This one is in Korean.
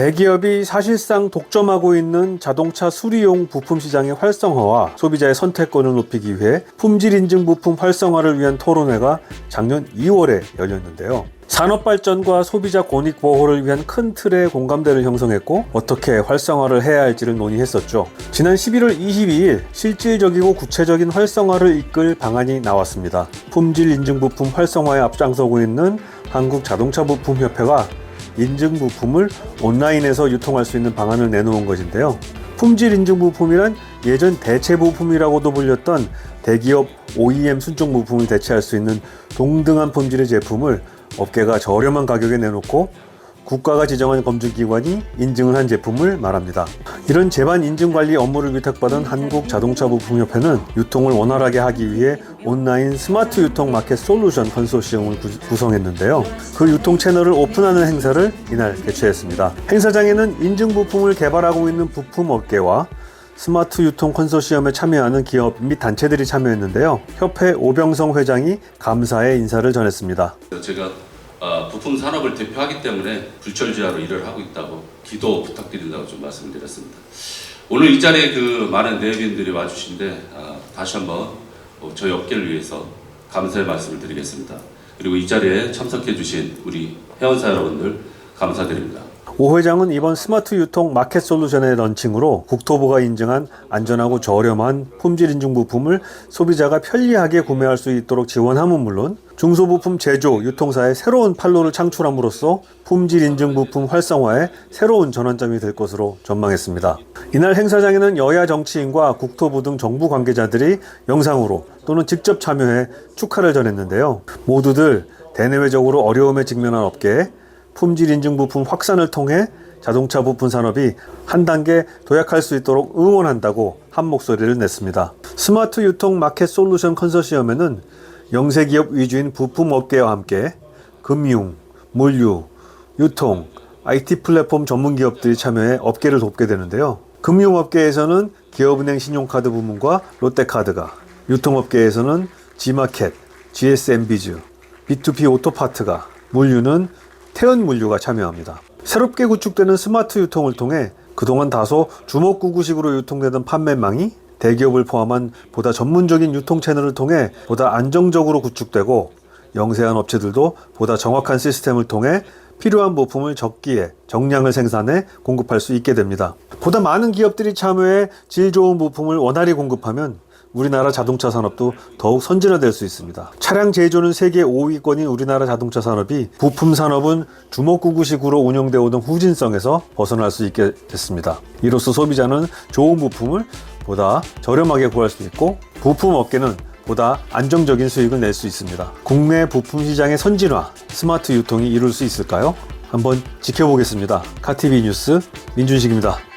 대기업이 사실상 독점하고 있는 자동차 수리용 부품 시장의 활성화와 소비자의 선택권을 높이기 위해 품질 인증 부품 활성화를 위한 토론회가 작년 2월에 열렸는데요. 산업 발전과 소비자 권익 보호를 위한 큰 틀의 공감대를 형성했고 어떻게 활성화를 해야 할지를 논의했었죠. 지난 11월 22일 실질적이고 구체적인 활성화를 이끌 방안이 나왔습니다. 품질 인증 부품 활성화에 앞장서고 있는 한국 자동차 부품 협회가 인증 부품을 온라인에서 유통할 수 있는 방안을 내놓은 것인데요. 품질 인증 부품이란 예전 대체 부품이라고도 불렸던 대기업 OEM 순정 부품을 대체할 수 있는 동등한 품질의 제품을 업계가 저렴한 가격에 내놓고 국가가 지정한 검증기관이 인증을 한 제품을 말합니다. 이런 제반 인증 관리 업무를 위탁받은 한국자동차부품협회는 유통을 원활하게 하기 위해 온라인 스마트 유통 마켓 솔루션 컨소시엄을 구- 구성했는데요. 그 유통 채널을 오픈하는 행사를 이날 개최했습니다. 행사장에는 인증 부품을 개발하고 있는 부품 업계와 스마트 유통 컨소시엄에 참여하는 기업 및 단체들이 참여했는데요. 협회 오병성 회장이 감사의 인사를 전했습니다. 제가 아, 부품 산업을 대표하기 때문에 불철주야로 일을 하고 있다고 기도 부탁드린다고 좀 말씀을 드렸습니다. 오늘 이 자리에 그 많은 내빈들이 와주신데 아, 다시 한번 어, 저희 업계를 위해서 감사의 말씀을 드리겠습니다. 그리고 이 자리에 참석해 주신 우리 회원사 여러분들 감사드립니다. 오 회장은 이번 스마트 유통 마켓 솔루션의 런칭으로 국토부가 인증한 안전하고 저렴한 품질 인증 부품을 소비자가 편리하게 구매할 수 있도록 지원함은 물론 중소부품 제조, 유통사의 새로운 판로를 창출함으로써 품질 인증 부품 활성화의 새로운 전환점이 될 것으로 전망했습니다. 이날 행사장에는 여야 정치인과 국토부 등 정부 관계자들이 영상으로 또는 직접 참여해 축하를 전했는데요. 모두들 대내외적으로 어려움에 직면한 업계에 품질 인증 부품 확산을 통해 자동차 부품 산업이 한 단계 도약할 수 있도록 응원한다고 한 목소리를 냈습니다. 스마트 유통 마켓 솔루션 컨소시엄에는 영세 기업 위주인 부품 업계와 함께 금융, 물류, 유통, IT 플랫폼 전문 기업들이 참여해 업계를 돕게 되는데요. 금융업계에서는 기업은행 신용카드 부문과 롯데카드가, 유통업계에서는 G마켓, GSM비즈, B2B 오토파트가, 물류는 태연 물류가 참여합니다. 새롭게 구축되는 스마트 유통을 통해 그동안 다소 주먹구구식으로 유통되던 판매망이 대기업을 포함한 보다 전문적인 유통 채널을 통해 보다 안정적으로 구축되고 영세한 업체들도 보다 정확한 시스템을 통해 필요한 부품을 적기에 정량을 생산해 공급할 수 있게 됩니다. 보다 많은 기업들이 참여해 질 좋은 부품을 원활히 공급하면 우리나라 자동차 산업도 더욱 선진화될 수 있습니다. 차량 제조는 세계 5위권인 우리나라 자동차 산업이 부품 산업은 주먹구구식으로 운영되어 오던 후진성에서 벗어날 수 있게 됐습니다. 이로써 소비자는 좋은 부품을 보다 저렴하게 구할 수 있고 부품 업계는 보다 안정적인 수익을 낼 수 있습니다. 국내 부품 시장의 선진화, 스마트 유통이 이룰 수 있을까요? 한번 지켜보겠습니다. 카티비 뉴스 민준식입니다.